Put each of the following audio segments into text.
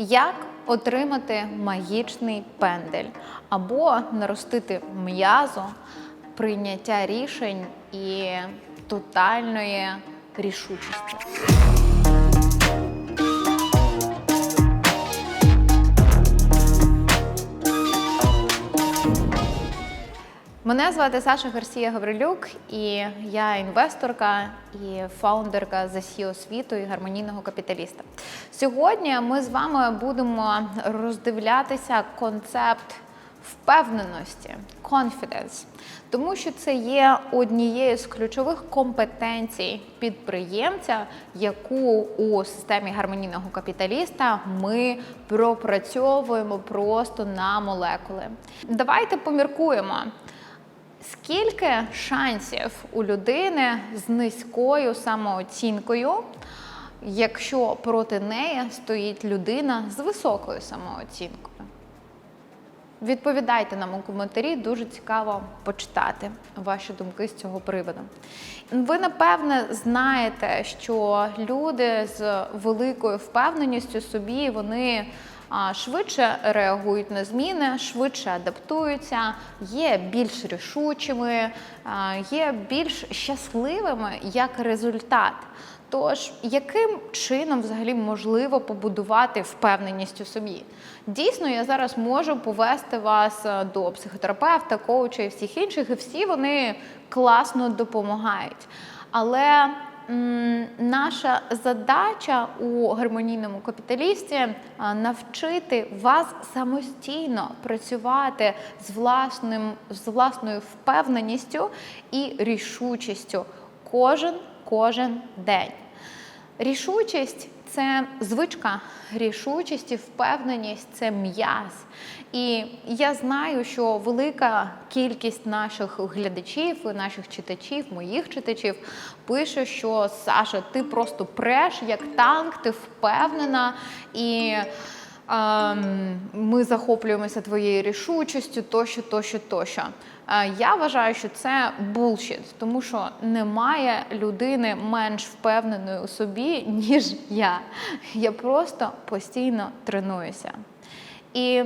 Як отримати магічний пендель або наростити м'язо, прийняття рішень і тотальної рішучості. Мене звати Саша Гарсія Гаврилюк, і я інвесторка і фаундерка The SEO світу і гармонійного капіталіста. Сьогодні ми з вами будемо роздивлятися концепт впевненості, confidence, тому що це є однією з ключових компетенцій підприємця, яку у системі гармонійного капіталіста ми пропрацьовуємо просто на молекули. Давайте поміркуємо. Скільки шансів у людини з низькою самооцінкою, якщо проти неї стоїть людина з високою самооцінкою? Відповідайте нам у коментарі, дуже цікаво почитати ваші думки з цього приводу. Ви напевне знаєте, що люди з великою впевненістю собі вони швидше реагують на зміни, швидше адаптуються, є більш рішучими, є більш щасливими як результат. Тож, яким чином взагалі можливо побудувати впевненість у собі? Дійсно, я зараз можу повести вас е, до психотерапевта, коуча і всіх інших, і всі вони класно допомагають. Але наша задача у гармонійному капіталісті е, навчити вас самостійно працювати з власним з власною впевненістю і рішучістю кожен кожен день. Рішучість це звичка, рішучість і впевненість це м'яз. І я знаю, що велика кількість наших глядачів, наших читачів, моїх читачів, пише, що Саша, ти просто преш як танк, ти впевнена і. Ми захоплюємося твоєю рішучістю, тощо, тощо, тощо. Е, Я вважаю, що це булшіт, тому що немає людини менш впевненої у собі, ніж я. Я просто постійно тренуюся. І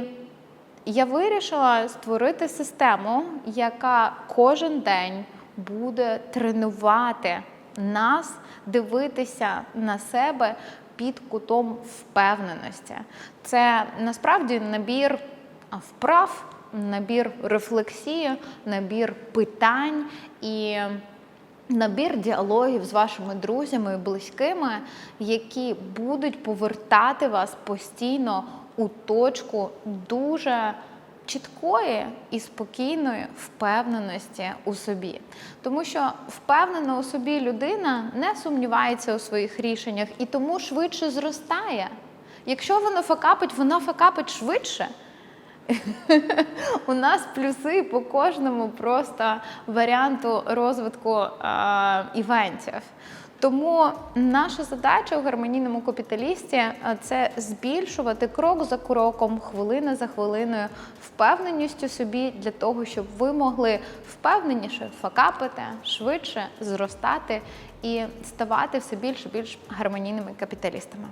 я вирішила створити систему, яка кожен день буде тренувати нас, дивитися на себе під кутом впевненості. Це насправді набір вправ, набір рефлексії, набір питань і набір діалогів з вашими друзями і близькими, які будуть повертати вас постійно у точку дуже чіткої і спокійної впевненості у собі. Тому що впевнена у собі людина не сумнівається у своїх рішеннях і тому швидше зростає. Якщо вона факапить, вона факапить швидше. У нас плюси по кожному просто варіанту розвитку е, івентів. Тому наша задача у гармонійному капіталісті це збільшувати крок за кроком, хвилина за хвилиною, впевненістю собі для того, щоб ви могли впевненіше факапити, швидше зростати і ставати все більш і більш гармонійними капіталістами.